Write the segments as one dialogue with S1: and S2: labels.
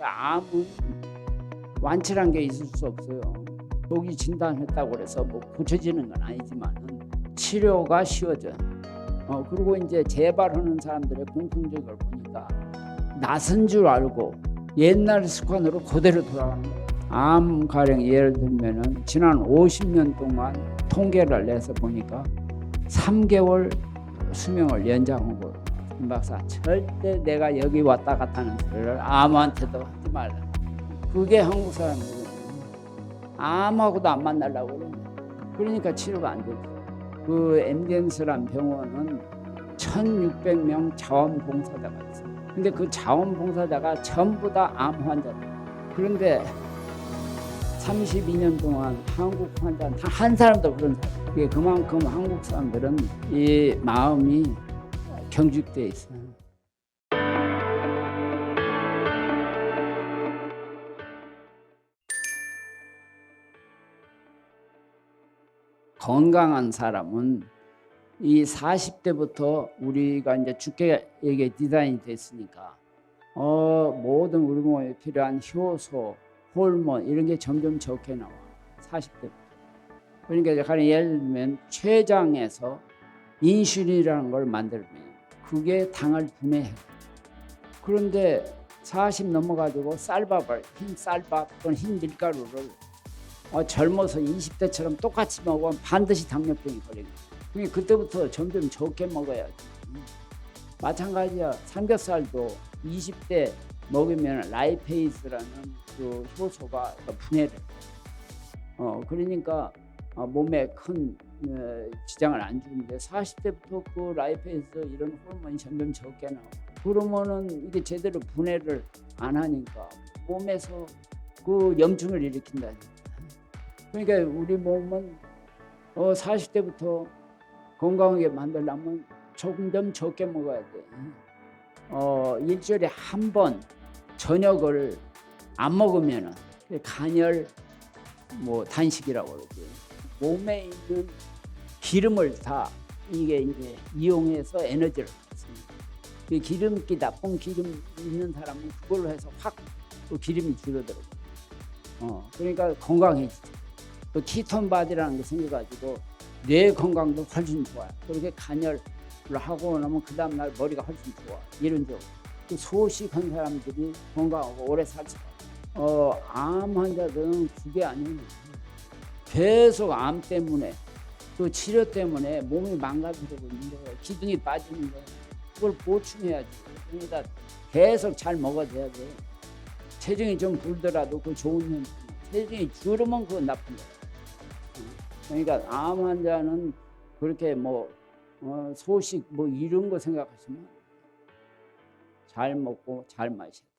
S1: 암은 완치란 게 있을 수 없어요. 조기 진단했다고 그래서 뭐 고쳐지는 건 아니지만 치료가 쉬워져. 어 그리고 이제 재발하는 사람들의 공통적을 보니까 낯은 줄 알고 옛날 습관으로 그대로 거예요. 암 가령 예를 들면은 지난 50년 동안 통계를 내서 보니까 3개월 수명을 거예요. 김 박사 절대 내가 여기 왔다 갔다 하는 소리를 아무한테도 하지 말라. 그게 한국 사람들은 아무하고도 안 만나려고 그러네. 그러니까 치료가 안 되지. 그 엠덴스란 병원은 1,600명 자원봉사자가 있어. 근데 그 자원봉사자가 전부 다 암 환자들. 그런데 32년 동안 한국 환자 단한 사람도 그런 사람. 그만큼 한국 사람들은 이 마음이 경직돼 있어요. 건강한 사람은 이 40대부터 우리가 이제 주께에게 디자인이 됐으니까 어 모든 우리 몸에 필요한 효소, 호르몬 이런 게 점점 적게 나와 40대부터 그러니까 예를 들면 췌장에서 인슐린이라는 걸 만들면 그게 당을 분해해 그런데 40 넘어가지고 쌀밥을 흰 쌀밥 또는 흰 밀가루를 어, 젊어서 20대처럼 똑같이 먹으면 반드시 당뇨병이 걸립니다. 그러니까 그때부터 점점 적게 먹어야지. 음. 마찬가지야. 삼겹살도 20대 먹으면 라이페이스라는 그 효소가 분해를. 어 그러니까 어, 몸에 큰 어, 지장을 안 주는데 40대부터 그 라이페이스 이런 호르몬이 점점 적게 나와. 그러면은 이게 제대로 분해를 안 하니까 몸에서 그 염증을 일으킨다. 그러니까 우리 몸은 어 40대부터 건강하게 만들려면 조금 좀 적게 먹어야 돼. 어 일주일에 한 번 저녁을 안 먹으면은 간열 뭐 단식이라고 그러지. 몸에 있는 기름을 다 이게 이제 이용해서 에너지를 받습니다. 그 기름기 나쁜 기름 있는 사람은 그걸로 해서 확그 기름이 줄어들어. 어 그러니까 건강해지죠. 또 키톤 바디라는 게 생겨가지고 뇌 건강도 훨씬 좋아요. 그렇게 간열을 하고 나면 그 다음날 머리가 훨씬 좋아. 이런 쪽. 그 소식한 사람들이 건강하고 오래 살수 어, 암 환자들은 그게 아니에요. 계속 암 때문에 그 치료 때문에 몸이 망가지고 있는 거예요. 기둥이 빠지는 거예요. 그걸 보충해야지. 그러니까 계속 잘 먹어줘야 돼. 체중이 좀 불더라도 그 좋은 현 체중이 줄으면 그건 나쁜 거예요. 그러니까 암 환자는 그렇게 뭐 어, 소식 뭐 이런 거 생각하시면 잘 먹고 잘 마셔야 돼.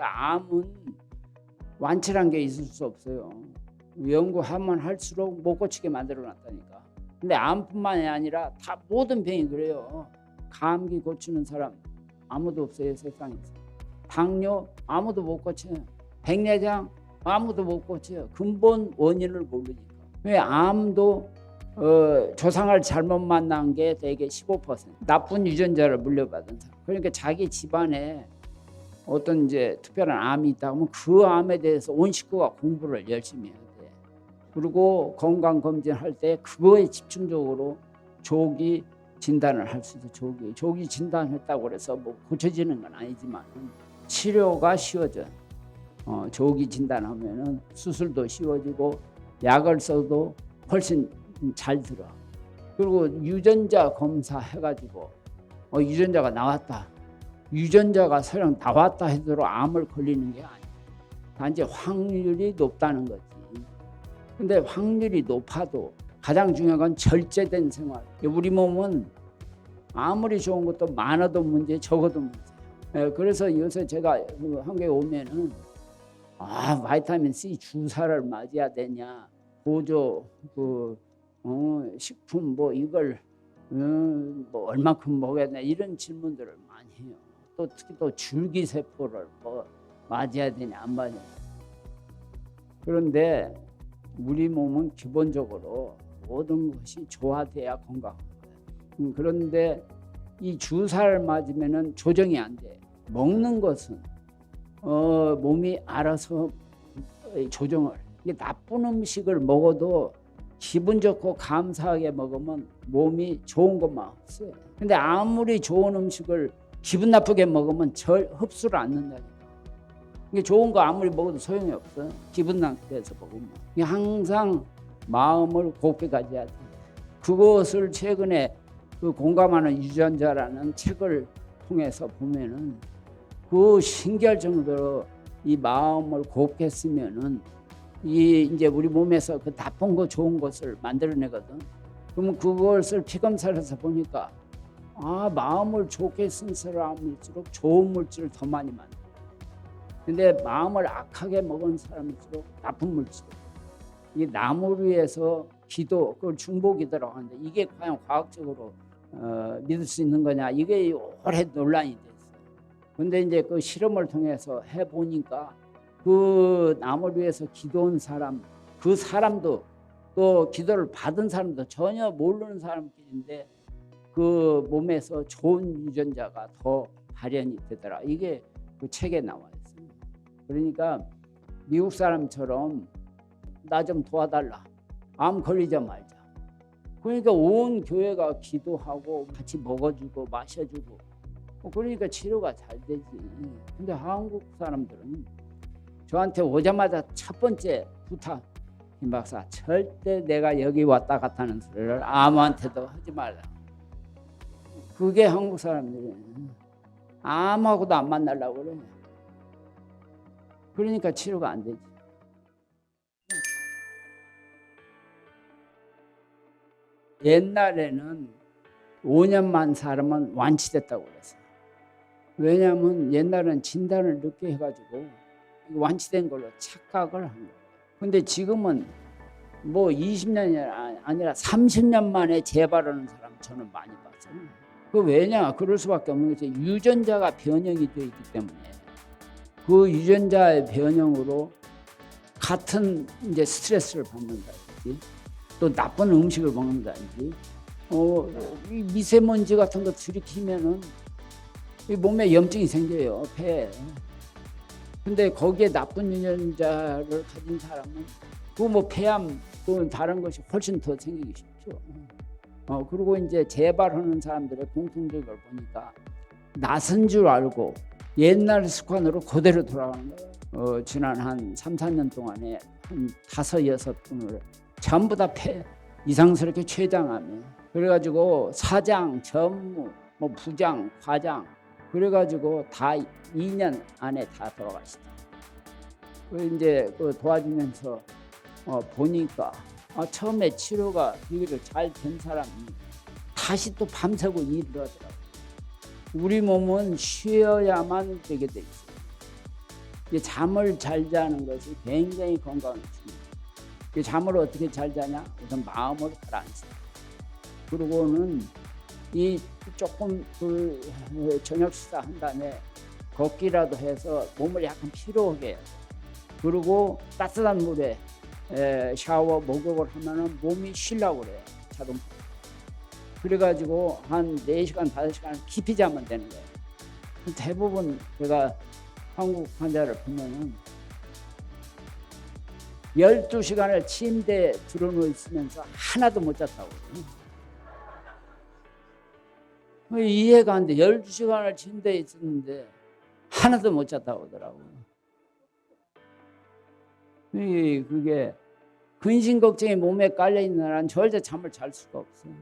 S1: 암은 완치란 게 있을 수 없어요. 연구하면 할수록 못 고치게 만들어 놨다니까. 근데 암뿐만이 아니라 다 모든 병이 그래요. 감기 고치는 사람 아무도 없어요 세상에서. 당뇨 아무도 못 고쳐요. 백내장 아무도 못 고쳐요. 근본 원인을 모르니까. 왜 암도 어, 조상을 잘못 만난 게 대개 15% 나쁜 유전자를 물려받은 사람. 그러니까 자기 집안에 어떤 이제 특별한 암이 있다 하면 그 암에 대해서 온 식구가 공부를 열심히 해야 돼. 그리고 건강 검진할 때 그거에 집중적으로 조기 진단을 할 수 있어. 조기 조기 진단했다고 그래서 뭐 고쳐지는 건 아니지만 치료가 쉬워져. 어, 조기 진단하면은 수술도 쉬워지고 약을 써도 훨씬 잘 들어. 그리고 유전자 검사 해가지고 어, 유전자가 나왔다. 유전자가 설령 나왔다 해도 암을 걸리는 게 아니야. 단지 확률이 높다는 거지. 근데 확률이 높아도 가장 중요한 건 절제된 생활. 우리 몸은 아무리 좋은 것도 많아도 문제, 적어도 문제. 예, 그래서 요새 제가 그 한국에 오면은 아 바이타민 C 주사를 맞아야 되냐 보조 그 어, 식품 뭐 이걸 음, 뭐 얼마큼 먹어야 되냐 이런 질문들을 많이 해요. 또 특히 또 줄기세포를 뭐 맞아야 되냐 안 되냐. 그런데 우리 몸은 기본적으로 모든 것이 조화돼야 거예요. 음, 그런데 이 주사를 맞으면은 조정이 안 돼. 먹는 것은 어 몸이 알아서 조정을. 나쁜 음식을 먹어도 기분 좋고 감사하게 먹으면 몸이 좋은 것만 없어요. 근데 아무리 좋은 음식을 기분 나쁘게 먹으면 절 흡수를 않는다니까. 이게 좋은 거 아무리 먹어도 소용이 없어. 기분 나쁘게해서 먹으면. 항상 마음을 곱게 가져야 돼. 그것을 최근에 그 공감하는 유전자라는 책을 통해서 보면은 그 신기할 정도로 이 마음을 곱게 쓰면은 이 이제 우리 몸에서 그 나쁜 거 좋은 것을 만들어내거든. 그러면 그것을 피검사해서 보니까 아 마음을 좋게 쓴 사람일수록 좋은 물질을 더 많이 만들. 근데 마음을 악하게 먹은 사람일수록 나쁜 물질. 이 나무를 위해서 기도 그걸 중보기도라고 하는데 이게 과연 과학적으로 어, 믿을 수 있는 거냐 이게 오래 논란이 됐어요. 근데 이제 그 실험을 통해서 해 보니까 그 나무를 위해서 기도한 사람 그 사람도 또 기도를 받은 사람도 전혀 모르는 사람끼리인데 그 몸에서 좋은 유전자가 더 발현이 되더라. 이게 그 책에 나와 있습니다. 그러니까 미국 사람처럼 나 좀 도와달라. 암 걸리자 말자. 그러니까 온 교회가 기도하고 같이 먹어주고 마셔주고 어, 그러니까 치료가 잘 되지. 근데 한국 사람들은 저한테 오자마자 첫 번째 부탁 김 박사 절대 내가 여기 왔다 갔다 하는 소리를 아무한테도 하지 말라. 그게 한국 사람들이 아무하고도 안 만나려고 그래. 그러니까 치료가 안 되지. 옛날에는 5년만 살으면 완치됐다고 그랬어요. 왜냐하면 옛날에는 진단을 늦게 해가지고 완치된 걸로 착각을 한 거예요. 근데 지금은 뭐 20년이 아니라 30년 만에 재발하는 사람 저는 많이 봤어요. 그 왜냐? 그럴 수밖에 없는 것이 유전자가 변형이 되어 있기 때문에 그 유전자의 변형으로 같은 이제 스트레스를 받는다든지 또 나쁜 음식을 먹는다든지 어, 이 미세먼지 같은 거 들이키면은 이 몸에 염증이 생겨요 폐에. 근데 거기에 나쁜 유전자를 가진 사람은 그 뭐 폐암 또는 다른 것이 훨씬 더 생기기 쉽죠. 어 그리고 이제 재발하는 사람들의 공통적인 걸 보니까 낯은 줄 알고 옛날 습관으로 그대로 돌아가는 거예요. 어, 지난 한 3, 4년 동안에 한 다섯 여섯 분을 전부 다 폐 이상스럽게 췌장암에 그래가지고 사장, 전무, 뭐 부장, 과장 그래가지고 다 2년 안에 다 돌아가시다. 그 이제 그 도와주면서 어 보니까 아 처음에 치료가 이게 잘된 사람이 다시 또 밤새고 일을 하더라고. 우리 몸은 쉬어야만 되게 돼 있어. 이 잠을 잘 자는 것이 굉장히 중요해. 이 잠을 어떻게 잘 자냐? 우선 마음을 가라앉혀. 그리고는 이 조금 그 저녁 식사 한 다음에 걷기라도 해서 몸을 약간 피로하게 해요. 그리고 따뜻한 물에 에, 샤워 목욕을 하면은 몸이 쉬려고 그래요. 자동. 그래가지고 한 4시간, 5시간 깊이 자면 되는 거예요. 대부분 제가 한국 환자를 보면은 12시간을 침대에 들어누워 있으면서 하나도 못 잤다고 그래요. 뭐 이해가 안 돼. 12시간을 침대에 있었는데 하나도 못 잤다고 하더라고요. 이- 그게 근심 걱정이 몸에 깔려 있는 한 절대 잠을 잘 수가 없어요.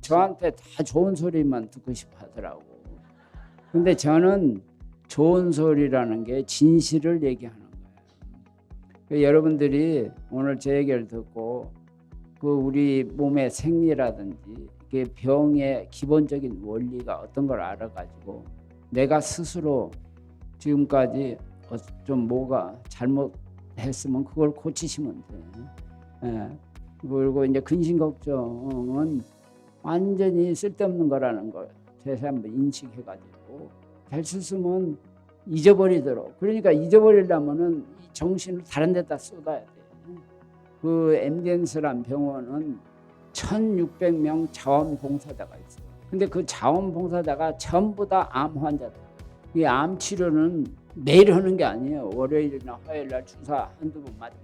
S1: 저한테 다 좋은 소리만 듣고 싶어 하더라고. 근데 저는 좋은 소리라는 게 진실을 얘기하는 거예요. 그 여러분들이 오늘 제 얘기를 듣고 그 우리 몸의 생리라든지 그 병의 기본적인 원리가 어떤 걸 알아가지고 내가 스스로 지금까지 어, 좀 뭐가 잘못했으면 그걸 고치시면 돼. 예. 그리고 이제 근심 걱정은 완전히 쓸데없는 거라는 걸 다시 한번 인식해가지고 잘 쓰면 잊어버리도록. 그러니까 잊어버리려면은 이 정신을 다른 데다 쏟아야 돼. 그 MDN스란 병원은 1,600명 자원봉사자가 있어요. 근데 그 자원봉사자가 전부 다 암 환자들. 이암 치료는 매일 하는 게 아니에요. 월요일이나 화요일 날 주사 한두 번 맞고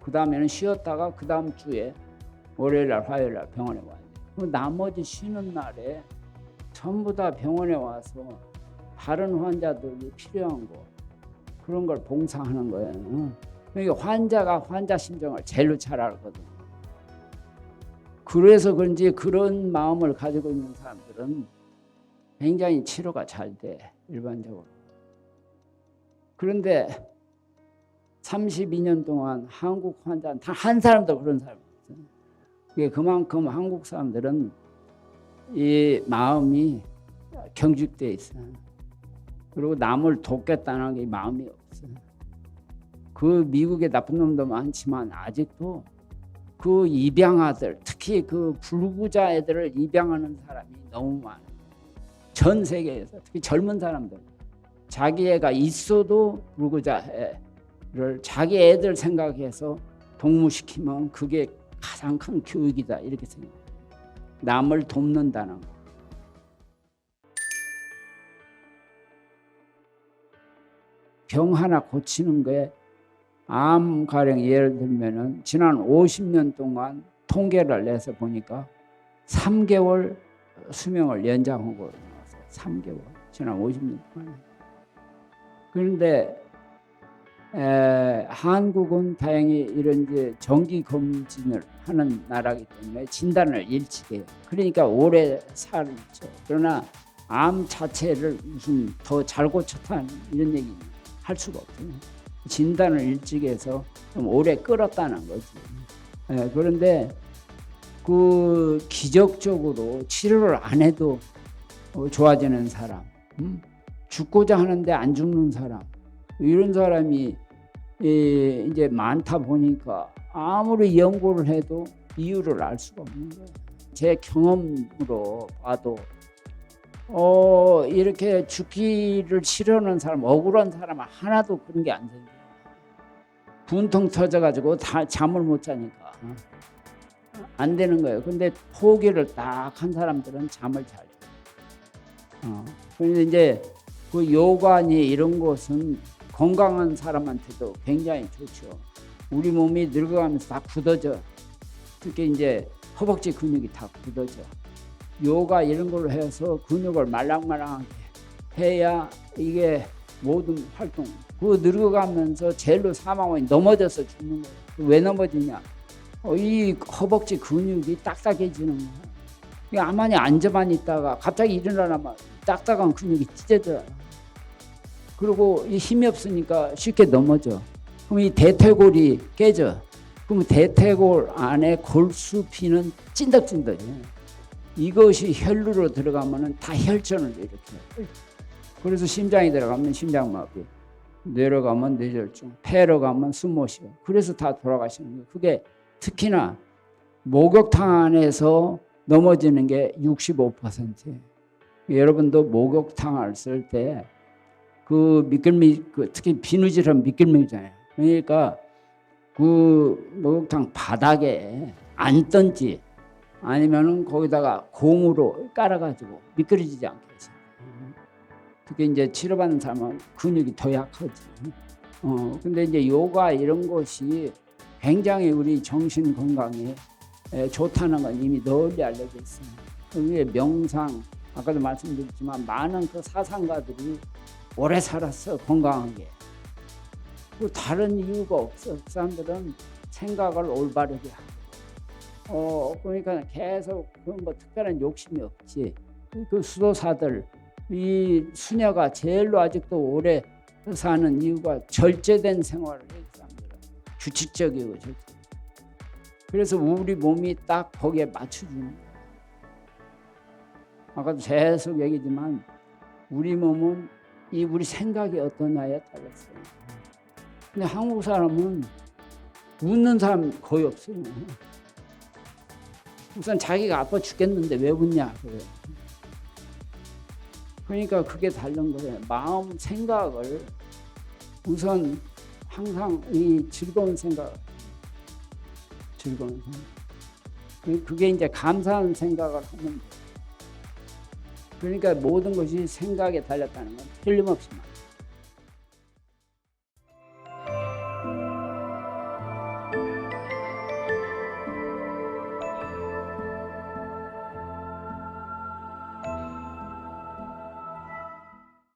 S1: 그 다음에는 쉬었다가 그 다음 주에 월요일 날 화요일 날 병원에 와요. 그 나머지 쉬는 날에 전부 다 병원에 와서 다른 환자들이 필요한 거 그런 걸 봉사하는 거예요. 그러니까 환자가 환자 심정을 제일로 잘 알거든. 그래서 그런지 그런 마음을 가지고 있는 사람들은 굉장히 치료가 잘 돼, 일반적으로. 그런데 32년 동안 한국 환자 단한 사람도 그런 사람이 없어요. 그만큼 한국 사람들은 이 마음이 경직돼 있어요. 그리고 남을 돕겠다는 게 마음이 없어요. 그 미국에 나쁜 놈도 많지만 아직도 그 입양아들 특히 그 불구자 애들을 입양하는 사람이 너무 많아요. 전 세계에서 특히 젊은 사람들 자기 애가 있어도 불구자 애를 자기 애들 생각해서 동무시키면 그게 가장 큰 교육이다 이렇게 생각해요. 남을 돕는다는 거. 병 하나 고치는 거에 암 가령 예를 들면은 지난 50년 동안 통계를 내서 보니까 3개월 수명을 연장한 거로 나왔어요. 3개월. 지난 50년 동안. 그런데 에, 한국은 다행히 이런 이제 정기 검진을 하는 나라기 때문에 진단을 일찍 해요. 그러니까 오래 살죠. 그러나 암 자체를 무슨 더 잘 고쳤다 이런 얘기 할 수가 없어요. 진단을 일찍 해서 좀 오래 끌었다는 거지. 예, 그런데 그 기적적으로 치료를 안 해도 어, 좋아지는 사람, 음? 죽고자 하는데 안 죽는 사람, 이런 사람이 예, 이제 많다 보니까 아무리 연구를 해도 이유를 알 수가 없는 거예요. 제 경험으로 봐도 어, 이렇게 죽기를 싫어하는 사람, 억울한 사람 하나도 그런 게 안 생겨요. 분통 터져가지고 다 잠을 못 자니까 어. 안 되는 거예요. 근데 포기를 딱 한 사람들은 잠을 잘 자. 어. 그런데 이제 그 요관이 이런 것은 건강한 사람한테도 굉장히 좋죠. 우리 몸이 늙어가면서 다 굳어져. 특히 이제 허벅지 근육이 다 굳어져. 요가 이런 걸로 해서 근육을 말랑말랑하게 해야 이게 모든 활동 그 늙어가면서 제일로 사망원이 넘어져서 죽는 거예요. 왜 넘어지냐? 어, 이 허벅지 근육이 딱딱해지는 거예요. 가만히 앉아만 있다가 갑자기 일어나면 딱딱한 근육이 찢어져요. 그리고 이 힘이 없으니까 쉽게 넘어져. 그럼 이 대퇴골이 깨져. 그럼 대퇴골 안에 골수피는 찐득찐득해. 이것이 혈루로 들어가면은 다 혈전을 일으켜요. 그래서 심장이 들어가면 심장마비, 내려가면 뇌졸중, 폐로 가면 숨못쉬어. 그래서 다 돌아가시는 거예요. 그게 특히나 목욕탕 안에서 넘어지는 게 65%예요. 여러분도 목욕탕을 쓸 때 그 미끌미 그 특히 비누질은 미끌미잖아요. 그러니까 그 목욕탕 바닥에 앉든지 아니면은 거기다가 공으로 깔아가지고 미끄러지지 않게 해서 특히 이제 치료받는 사람은 근육이 더 약하지. 어 근데 이제 요가 이런 것이 굉장히 우리 정신 건강에 좋다는 건 이미 널리 알려져 있습니다. 명상 아까도 말씀드렸지만 많은 그 사상가들이 오래 살았어 건강하게. 그 다른 이유가 없어. 그 사람들은 생각을 올바르게 하고. 어 그러니까 계속 그런 거 특별한 욕심이 없지. 그 수도사들 이 수녀가 제일로 아직도 오래 사는 이유가 절제된 생활을 해 사람들은 규칙적이고 절제. 그래서 우리 몸이 딱 거기에 맞춰주는. 아까도 계속 얘기지만 우리 몸은 이 우리 생각이 어떠냐에 따랐어요. 근데 한국 사람은 웃는 사람 거의 없어요. 우선 자기가 아파 죽겠는데 왜 웃냐 그래요. 그러니까 그게 다른 거예요. 마음 생각을 우선 항상 이 즐거운 생각 즐거운 생각. 그- 그게 이제 감사하는 생각을 하면 돼. 그러니까 모든 것이 생각에 달렸다는 건 틀림없이 말.